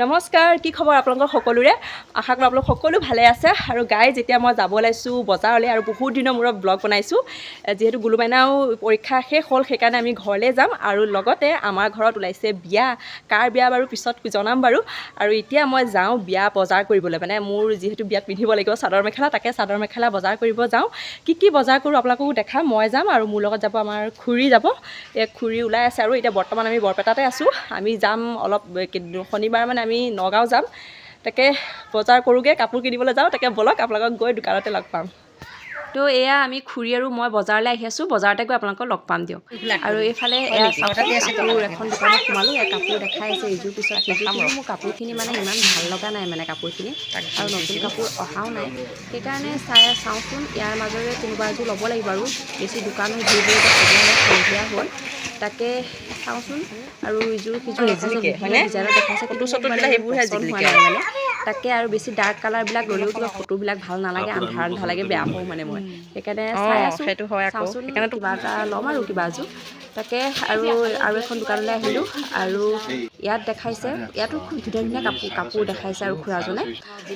নমস্কাৰ কি খবৰ আপোনালোকৰ সকলোৰে? আশা কৰোঁ আপোনালোক সকলো ভালে আছে। আৰু গাই যেতিয়া মই যাব ওলাইছোঁ বজাৰলৈ আৰু বহুত দিনৰ মূৰত ব্লগ বনাইছোঁ। যিহেতু গুলুমাইনাও পৰীক্ষা শেষ হ'ল সেইকাৰণে আমি ঘৰলৈ যাম। আৰু লগতে আমাৰ ঘৰত ওলাইছে বিয়া কাৰ বিয়া বাৰু পিছত জনাম বাৰু। আৰু এতিয়া মই যাওঁ বিয়া বজাৰ কৰিবলৈ। মানে মোৰ যিহেতু বিয়াত পিন্ধিব লাগিব চাদৰ মেখেলা তাকে চাদৰ মেখেলা বজাৰ কৰিব যাওঁ। কি কি বজাৰ কৰোঁ আপোনালোককো দেখাম মই যাম। আৰু মোৰ লগত যাব আমাৰ খুৰী যাব। এই খুৰী ওলাই আছে আৰু এতিয়া বৰ্তমান আমি বৰপেটাতে আছোঁ। আমি যাম অলপ শনিবাৰ মানে আমি নগাঁও যাম। তাকে বজাৰ কৰোঁগৈ কাপোৰ কিনিবলৈ যাওঁ। তাকে ব'লক আপোনালোকক গৈ দোকানতে লগ পাম। তো এয়া আমি খুৰী আৰু মই বজাৰলৈ আহি আছোঁ। বজাৰতে গৈ আপোনালোকক লগ পাম দিয়ক। আৰু এইফালে এয়া কাপোৰ এখন দোকানত সোমালোঁ। এয়া কাপোৰ দেখাই আছে ইযোৰ পিছত। সিযোৰ মোৰ কাপোৰখিনি মানে ইমান ভাল লগা নাই মানে কাপোৰখিনি। আৰু নতুন কাপোৰ অহাও নাই। সেইকাৰণে চাই চাওঁচোন ইয়াৰ মাজৰে কোনোবা এযোৰ ল'ব লাগিব আৰু। বেছি দোকানো ভিৰ ভিৰ সন্ধিয়া হ'ল। তাকে চাওঁচোন। আৰু ইযোৰ সিযোৰ ডিজাইনত দেখাইছে ফটো-চটো মানে বিলাক সেইবোৰহে জিলিকে। মানে তাকে আৰু বেছি ডাৰ্ক কালাৰবিলাক ল'লেও কিবা ফটোবিলাক ভালো নালাগে আন্ধাৰ আন্ধাৰ লাগে বেয়া পাওঁ মানে মই। সেইকাৰণে চাই আছোঁ। হয় চাওঁচোন কিবা এটা ল'ম আৰু কিবা এযোৰ। তাকে আৰু আৰু এখন দোকানলৈ আহিলোঁ আৰু ইয়াত দেখাইছে ইয়াতো খুব ধুনীয়া ধুনীয়া কাপোৰ কাপোৰ দেখাইছে আৰু খুৰাজনে।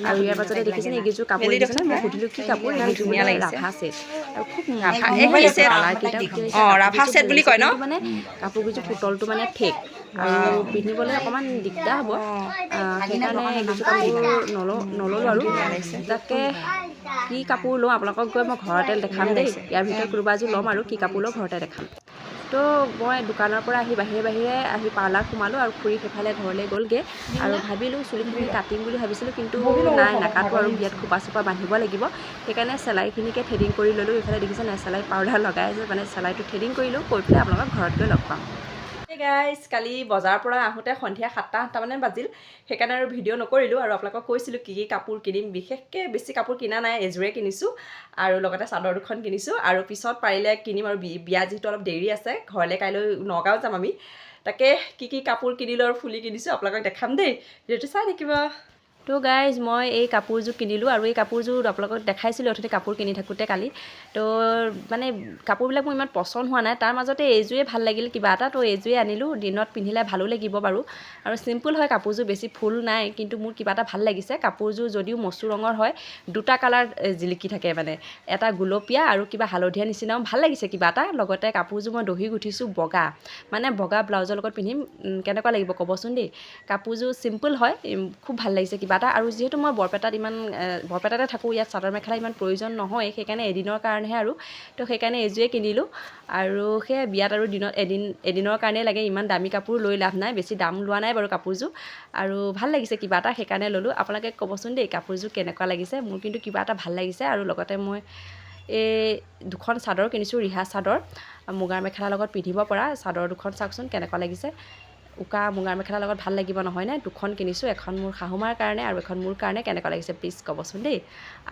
আৰু ইয়াৰ পাছতে দেখিছেনে এইকেইযোৰ কাপোৰ মেলি দেখিছেনে মই। সুধিলোঁ কি কাপোৰ? ইমান ধুনীয়া লাগিছে। ৰাভা ছেট আৰু খুব ৰাভা- ছেট বুলি কয় ন? মানে কাপোৰকেইযোৰ পুতলটো মানে ফেক আৰু পিন্ধিবলৈ অকণমান দিগদাৰ হ'ব। সেইকাৰণে এইকেইযোৰ কাপোৰ নলওঁ নল'লোঁ আৰু। তাকে কি কাপোৰ লওঁ? আপোনালোকক গৈ মই ঘৰতে দেখাম দেই। ইয়াৰ ভিতৰত কোনোবা এযোৰ ল'ম আৰু কি কাপোৰ লওঁ ঘৰতে দেখাম। তো মই দোকানৰ পৰা আহি বাহিৰে বাহিৰে আহি পাৰ্লাৰ সোমালোঁ আৰু খুৰী সেইফালে ঘৰলৈ গ'লগৈ। আৰু ভাবিলোঁ চুলিখিনি কাটিম বুলি ভাবিছিলোঁ, কিন্তু নাই, নাকাটো আৰু বিয়াত খোপা চোপা বান্ধিব লাগিব। সেইকাৰণে চেলাইখিনিকে থ্ৰেডিং কৰি ল'লোঁ। এইফালে দেখিছে নাই, চেলাই পাউডাৰ লগাই আছে মানে চেলাইটো থ্ৰেডিং কৰিলোঁ কৰি পেলাই আপোনালোকক ঘৰত গৈ লগ পাম। গাইজ কালি বজাৰৰ পৰা আহোঁতে সন্ধিয়া সাতটা আঠটামানে বাজিল। সেইকাৰণে আৰু ভিডিঅ' নকৰিলোঁ আৰু আপোনালোকক কৈছিলোঁ কি কি কাপোৰ কিনিম। বিশেষকৈ বেছি কাপোৰ কিনা নাই, এযোৰে কিনিছোঁ আৰু লগতে চাদৰ দুখন কিনিছোঁ। আৰু পিছত পাৰিলে কিনিম আৰু বিয়া যিহেতু অলপ দেৰি আছে, ঘৰলৈ কাইলৈ নগাঁও যাম আমি। তাকে কি কি কাপোৰ কিনিলোঁ আৰু ফুলি কিনিছোঁ আপোনালোকক দেখাম দেই। ভিডিঅ'টো চাই থাকিব। তো গাইজ মই এই কাপোৰযোৰ কিনিলোঁ আৰু এই কাপোৰযোৰ আপোনালোকক দেখাইছিলোঁ অথনি কাপোৰ কিনি থাকোঁতে কালি। তো মানে কাপোৰবিলাক মোৰ ইমান পচন্দ হোৱা নাই। তাৰ মাজতে এইযোৰে ভাল লাগিল কিবা এটা। তো এইযোৰে আনিলোঁ দিনত পিন্ধিলে ভালো লাগিব বাৰু। আৰু চিম্পুল হয় কাপোৰযোৰ বেছি ফুল নাই কিন্তু মোৰ কিবা এটা ভাল লাগিছে। কাপোৰযোৰ যদিও মচুৰ ৰঙৰ হয় দুটা কালাৰ জিলিকি থাকে মানে। এটা গুলপীয়া আৰু কিবা হালধীয়া নিচিনাও ভাল লাগিছে কিবা এটা। লগতে কাপোৰযোৰ মই দহি গুঠিছোঁ বগা। মানে বগা ব্লাউজৰ লগত পিন্ধিম কেনেকুৱা লাগিব ক'বচোন দেই। কাপোৰযোৰ চিম্পুল হয় খুব ভাল লাগিছে কিবা এটা আৰু যিহেতু মই বৰপেটাত ইমান বৰপেটাতে থাকোঁ ইয়াত চাদৰ মেখেলা ইমান প্ৰয়োজন নহয় সেইকাৰণে এদিনৰ কাৰণেহে আৰু। তো সেইকাৰণে এইযোৰে কিনিলোঁ আৰু সেই বিয়াত আৰু দিনত এদিন এদিনৰ কাৰণেই লাগে ইমান দামী কাপোৰ লৈ লাভ নাই বেছি দাম লোৱা নাই বাৰু কাপোৰযোৰ। আৰু ভাল লাগিছে কিবা এটা সেইকাৰণে ল'লোঁ। আপোনালোকে ক'বচোন দেই কাপোৰযোৰ কেনেকুৱা লাগিছে? মোৰ কিন্তু কিবা এটা ভাল লাগিছে আৰু লগতে মই এই দুখন চাদৰ কিনিছোঁ ৰিহা চাদৰ মুগাৰ মেখেলাৰ লগত পিন্ধিব পৰা চাদৰ দুখন চাওকচোন কেনেকুৱা লাগিছে। উকা মুগাৰ মেখেলাৰ লগত ভাল লাগিব নহয়নে দুখন কিনিছোঁ এখন মোৰ শাহুমাৰ কাৰণে আৰু এখন মোৰ কাৰণে। কেনেকুৱা লাগিছে প্লিজ ক'বচোন দেই।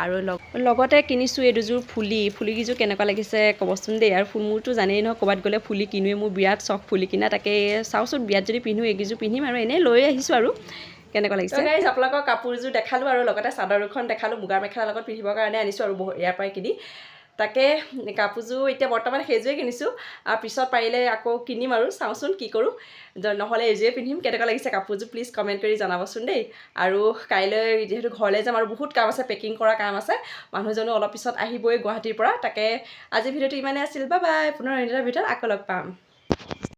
আৰু লগ- লগতে কিনিছোঁ এই দুযোৰ ফুলি। ফুলিকেইযোৰ কেনেকুৱা লাগিছে ক'বচোন দেই। আৰু ফুল মোৰতো জানেই নহয় ক'ৰবাত গ'লে ফুলি কিনোৱে মোৰ বিৰাট চখ ফুলি কিনা তাকে চাওঁচোন বিয়াত যদি পিন্ধো এইকেইযোৰ পিন্ধিম আৰু এনেই লৈ আহিছোঁ আৰু। কেনেকুৱা লাগিছে? আপোনালোকৰ কাপোৰযোৰ দেখালোঁ আৰু লগতে চাদৰ দুখন দেখালোঁ মুগাৰ মেখেলাৰ লগত পিন্ধিবৰ কাৰণে আনিছোঁ আৰু ইয়াৰ পৰাই কিনি। তাকে কাপোৰযোৰ এতিয়া বৰ্তমান সেইযোৰে কিনিছোঁ আৰু পিছত পাৰিলে আকৌ কিনিম আৰু চাওঁচোন কি কৰোঁ। নহ'লে এইযোৰে পিন্ধিম কেনেকুৱা লাগিছে কাপোৰযোৰ প্লিজ কমেণ্ট কৰি জনাবচোন দেই। আৰু কাইলৈ যিহেতু ঘৰলৈ যাম আৰু বহুত কাম আছে পেকিং কৰা কাম আছে মানুহজনো অলপ পিছত আহিবই গুৱাহাটীৰ পৰা তাকে আজি ভিডিঅ'টো ইমানেই আছিল বা বাই পুনৰ ভিতৰত আকৌ লগ পাম।